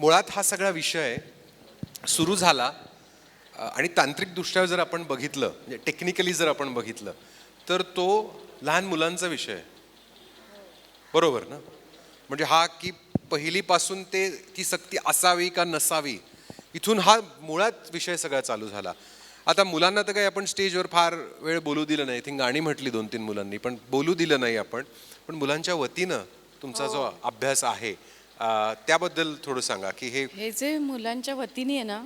मुळात हा सगळा विषय सुरू झाला. आणि तांत्रिकदृष्ट्या जर आपण बघितलं म्हणजे टेक्निकली जर आपण बघितलं तर तो लहान मुलांचा विषय आहे. बरोबर ना? म्हणजे हा की पहिलीपासून ते ती सक्ती असावी का नसावी इथून हा मुळात विषय सगळा चालू झाला. आता मुलांना तर काही आपण स्टेजवर फार वेळ बोलू दिलं नाही. थिंक गाणी म्हटली दोन तीन मुलांनी पण बोलू दिलं नाही आपण. पण मुलांच्या वतीनं तुमचा जो अभ्यास आहे अ, त्याबद्दल थोडं सांगा की हे हे जे मुलांच्या वतीने आहे ना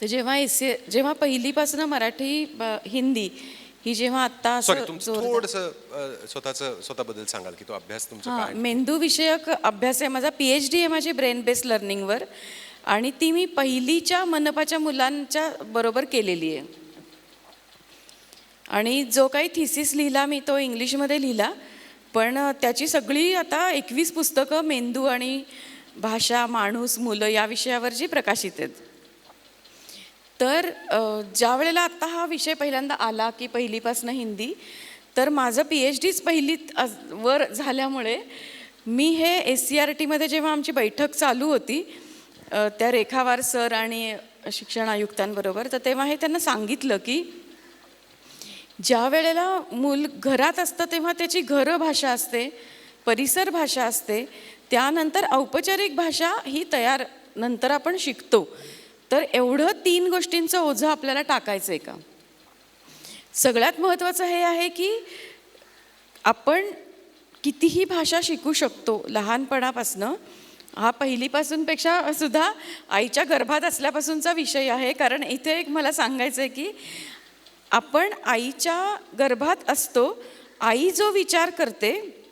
तर जेव्हा एस जेव्हा पहिलीपासून मराठी ब- हिंदी ही जेव्हा आता सॉरी असं तुमचं जोरदार- थोडंसं स्वतःचं स्वतःबद्दल सांगाल की तो अभ्यास तुमचा हां काय मेंदू विषयक अभ्यास आहे. माझा पी एच डी आहे माझी ब्रेन बेस्ड लर्निंगवर आणि ती मी पहिलीच्या मनपाच्या मुलांच्या बरोबर केलेली आहे. आणि जो काही थिसिस लिहिला मी तो इंग्लिशमध्ये लिहिला. पण त्याची सगळी आता एकवीस पुस्तकं मेंदू आणि भाषा माणूस मुलं या विषयावर जी प्रकाशित आहेत. तर ज्या वेळेला आत्ता हा विषय पहिल्यांदा आला की पहिलीपासनं हिंदी तर माझं पी एच डीच पहिलीत वर झाल्यामुळे मी हे एस सी आर टीमध्ये जेव्हा आमची बैठक चालू होती त्या रेखावार सर आणि शिक्षण आयुक्तांबरोबर तर तेव्हा हे त्यांना सांगितलं की ज्या वेळेला मूल घरात असतं तेव्हा त्याची घर भाषा असते परिसर भाषा असते त्यानंतर औपचारिक भाषा ही तयार नंतर आपण शिकतो. तर एवढं तीन गोष्टींचं ओझं आपल्याला टाकायचं आहे का? सगळ्यात महत्त्वाचं हे आहे की आपण कितीही भाषा शिकू शकतो लहानपणापासनं हा पहिलीपासूनपेक्षा सुद्धा आईच्या गर्भात असल्यापासूनचा विषय आहे. कारण इथे एक मला सांगायचं आहे की आपण आईच्या गर्भात असतो आई जो विचार करते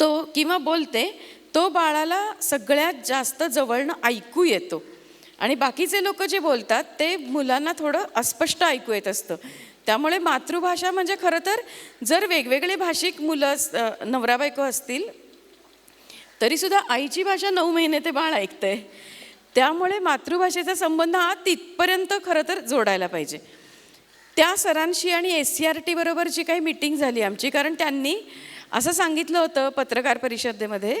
तो किंवा बोलते तो बाळाला सगळ्यात जास्त जवळनं ऐकू येतो. आणि बाकीचे लोक जे बोलतात ते मुलांना थोडं अस्पष्ट ऐकू येत असतं. त्यामुळे मातृभाषा म्हणजे खरं तर जर वेगवेगळे भाषिक मुलं अस- नवरा बायको असतील तरीसुद्धा आईची भाषा नऊ महिने ते बाळ ऐकतंय. त्यामुळे मातृभाषेचा संबंध हा तिथपर्यंत खरं तर जोडायला पाहिजे. त्या सरांशी आणि एस सी आर टी बरोबर जी काही मिटिंग झाली आमची कारण त्यांनी असं सांगितलं होतं पत्रकार परिषदेमध्ये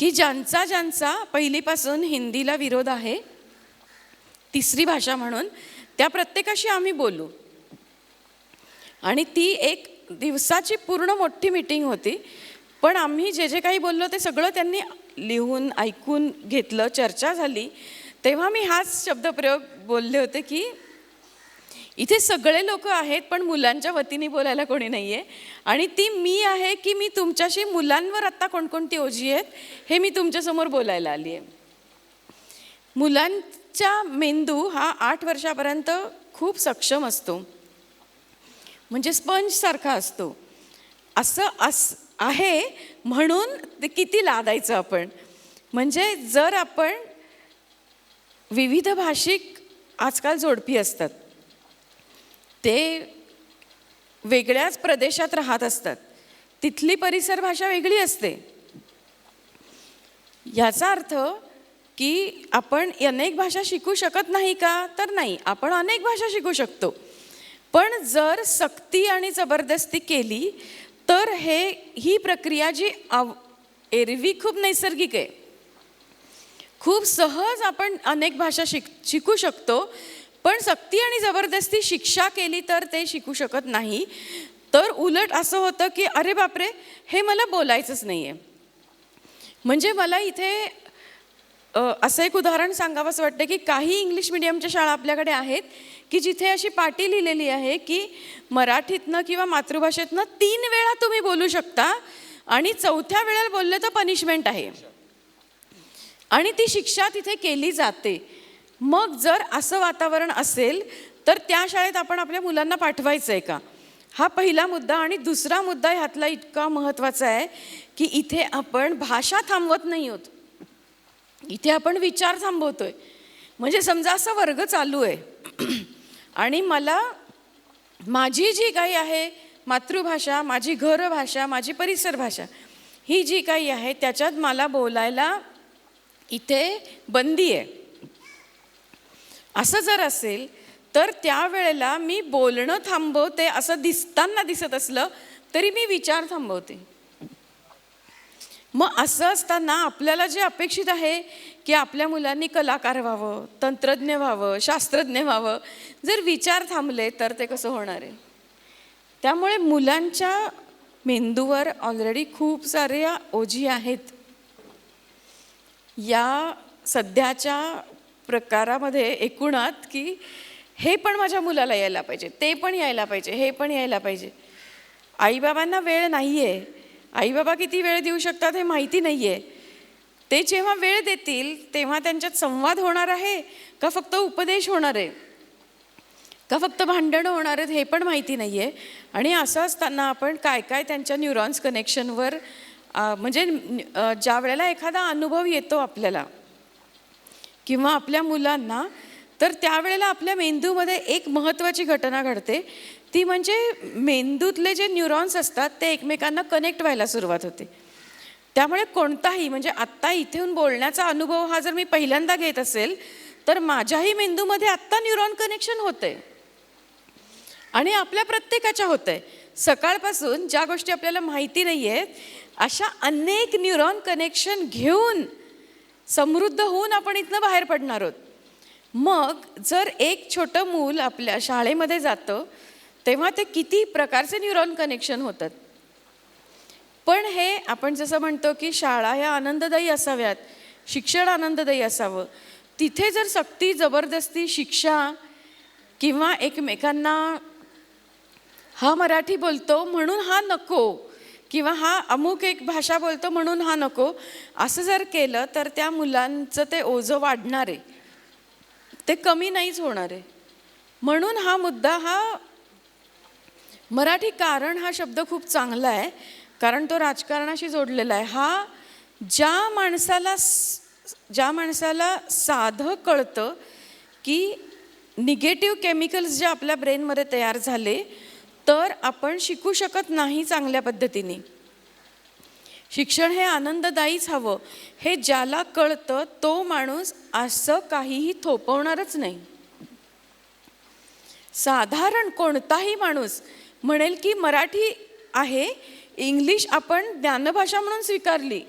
की ज्यांचा ज्यांचा पहिलीपासून हिंदीला विरोध आहे तिसरी भाषा म्हणून त्या प्रत्येकाशी आम्ही बोलू. आणि ती एक दिवसाची पूर्ण मोठी मिटिंग होती पण आम्ही जे जे काही बोललो ते सगळं त्यांनी लिहून ऐकून घेतलं चर्चा झाली. तेव्हा मी हाच शब्दप्रयोग बोलले होते की इथे सगळे लोक आहेत पण मुलांच्या वतीने बोलायला कोणी नाही आहे आणि ती मी आहे की मी तुमच्याशी मुलांवर आत्ता कोणकोणती ओझी आहेत हे मी तुमच्यासमोर बोलायला आली आहे. मुलांचा मेंदू हा आठ वर्षापर्यंत खूप सक्षम असतो. म्हणजे स्पंजसारखा असतो. असं अस आहे म्हणून ते किती लादायचं आपण. म्हणजे जर आपण विविध भाषिक आजकाल जोडपी असतात ते वेगळ्याच प्रदेशात राहत असतात. तिथली परिसर भाषा वेगळी असते. ह्याचा अर्थ की आपण अनेक भाषा शिकू शकत नाही का? तर नाही. आपण अनेक भाषा शिकू शकतो. पण जर सक्ती आणि जबरदस्ती केली तर हे ही प्रक्रिया जी आव एरवी खूप नैसर्गिक आहे. खूप सहज आपण अनेक भाषा शिक शिकू शकतो पण सक्ती आणि जबरदस्ती शिक्षा केली तर ते शिकू शकत नाही. तर उलट असं होतं की अरे बापरे हे मला बोलायचंच नाही आहे म्हणजे मला इथे असं एक उदाहरण सांगावंसं वाटतं की काही इंग्लिश मिडियमच्या शाळा आपल्याकडे आहेत की जिथे अशी पाटी लिहिलेली आहे की मराठीतनं किंवा मातृभाषेतनं तीन वेळा तुम्ही बोलू शकता आणि चौथ्या वेळेला बोललं तर पनिशमेंट आहे. आणि ती शिक्षा तिथे केली जाते. मग जर असं वातावरण असेल तर त्या शाळेत आपण आपल्या मुलांना पाठवायचं आहे का? हा पहिला मुद्दा आणि दुसरा मुद्दा ह्यातला इतका महत्त्वाचा आहे की इथे आपण भाषा थांबवत नाही आहोत इथे आपण विचार थांबवतोय. म्हणजे समजा असा वर्ग चालू आहे. आणि मला माझी जी काही आहे मातृभाषा माझी घर भाषा माझी परिसर भाषा ही जी काही आहे त्याच्यात मला बोलायला इथे बंदी आहे. असं जर असेल तर त्यावेळेला मी बोलणं थांबवते असं दिसताना दिसत असलं तरी मी विचार थांबवते. मग असं असताना आपल्याला जे अपेक्षित आहे की आपल्या मुलांनी कलाकार व्हावं तंत्रज्ञ व्हावं शास्त्रज्ञ व्हावं जर विचार थांबले तर ते कसं होणार आहे? त्यामुळे मुलांच्या मेंदूवर ऑलरेडी खूप साऱ्या ओझी आहेत. या सध्याच्या प्रकारामध्ये एकूणात की हे पण माझ्या मुलाला यायला पाहिजे ते पण यायला पाहिजे हे पण यायला पाहिजे. आईबाबांना वेळ नाही आहे आईबाबा किती वेळ देऊ शकतात हे माहिती नाही आहे ते जेव्हा वेळ देतील तेव्हा त्यांच्यात संवाद होणार आहे का फक्त उपदेश होणार आहे? का फक्त भांडणं होणार आहेत हे पण माहिती नाही आहे आणि असं असताना आपण काय काय त्यांच्या न्यूरॉन्स कनेक्शनवर म्हणजे ज्या वेळेला एखादा अनुभव येतो आपल्याला किंवा आपल्या मुलांना तर त्यावेळेला आपल्या मेंदूमध्ये एक महत्त्वाची घटना घडते. ती म्हणजे मेंदूतले जे न्यूरॉन्स असतात ते एकमेकांना कनेक्ट व्हायला सुरुवात होते. त्यामुळे कोणताही म्हणजे आत्ता इथेहून बोलण्याचा अनुभव हा जर मी पहिल्यांदा घेत असेल तर माझ्याही मेंदूमध्ये आत्ता न्यूरॉन कनेक्शन होते आणि आपल्या प्रत्येकाच्या होत आहे सकाळपासून ज्या गोष्टी आपल्याला माहिती नाही आहेत अशा अनेक न्यूरॉन कनेक्शन घेऊन समृद्ध होऊन आपण इथनं बाहेर पडणार आहोत. मग जर एक छोटं मूल आपल्या शाळेमध्ये जातं तेव्हा ते किती प्रकारचे न्यूरॉन कनेक्शन होतात? पण हे आपण जसं म्हणतो की शाळा ह्या आनंददायी असाव्यात शिक्षण आनंददायी असावं. तिथे जर सक्ती जबरदस्ती शिक्षा किंवा एकमेकांना हा मराठी बोलतो म्हणून हा नको. किंवा हा अमुक एक भाषा बोलतो म्हणून हा नको. असं जर केलं तर त्या मुलांचं ते ओझं वाढणार आहे. ते कमी नाहीच होणार आहे. म्हणून हा मुद्दा हा मराठी कारण हा शब्द खूप चांगला आहे. कारण तो राजकारणाशी जोडलेला आहे. हा ज्या माणसाला ज्या माणसाला साधं कळतं की निगेटिव्ह केमिकल्स जे आपल्या ब्रेनमध्ये तयार झाले आपण शिकू शकत नाही चांगल्या पद्धतीने. शिक्षण हे आनंददायीच हवं. हे ज्याला कळतं तो माणूस असं काहीही थोपवणारच नाही. साधारण कोणताही माणूस म्हणेल की मराठी आहे इंग्लिश आपण ज्ञानभाषा म्हणून स्वीकारली.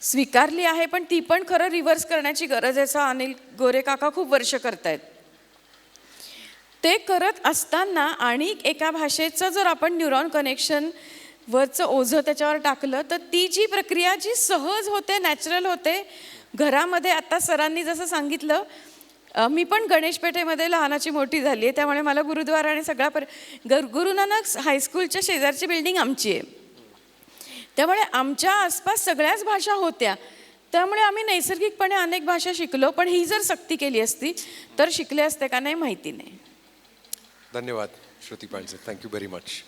स्वीकारली आहे पण ती पण खरं रिव्हर्स करण्याची गरज आहे असं अनिल गोरे काका खूप वर्ष करतायत. ते करत असताना आणि एका भाषेचं जर आपण न्यूरॉन कनेक्शन वरचं ओझं त्याच्यावर टाकलं तर ती जी प्रक्रिया जी सहज होते नॅचरल होते घरामध्ये आत्ता सरांनी जसं सांगितलं मी पण गणेशपेठेमध्ये लहानाची मोठी झाली आहे त्यामुळे मला गुरुद्वारा आणि सगळा पर गर गुरुनानक हायस्कूलच्या शेजारची बिल्डिंग आमची आहे. त्यामुळे आमच्या आसपास सगळ्याच भाषा होत्या. त्यामुळे आम्ही नैसर्गिकपणे अनेक भाषा शिकलो पण ही जर सक्ती केली असती तर शिकले असते का नाही माहिती नाही. धन्यवाद Shruti Pandse thank you very much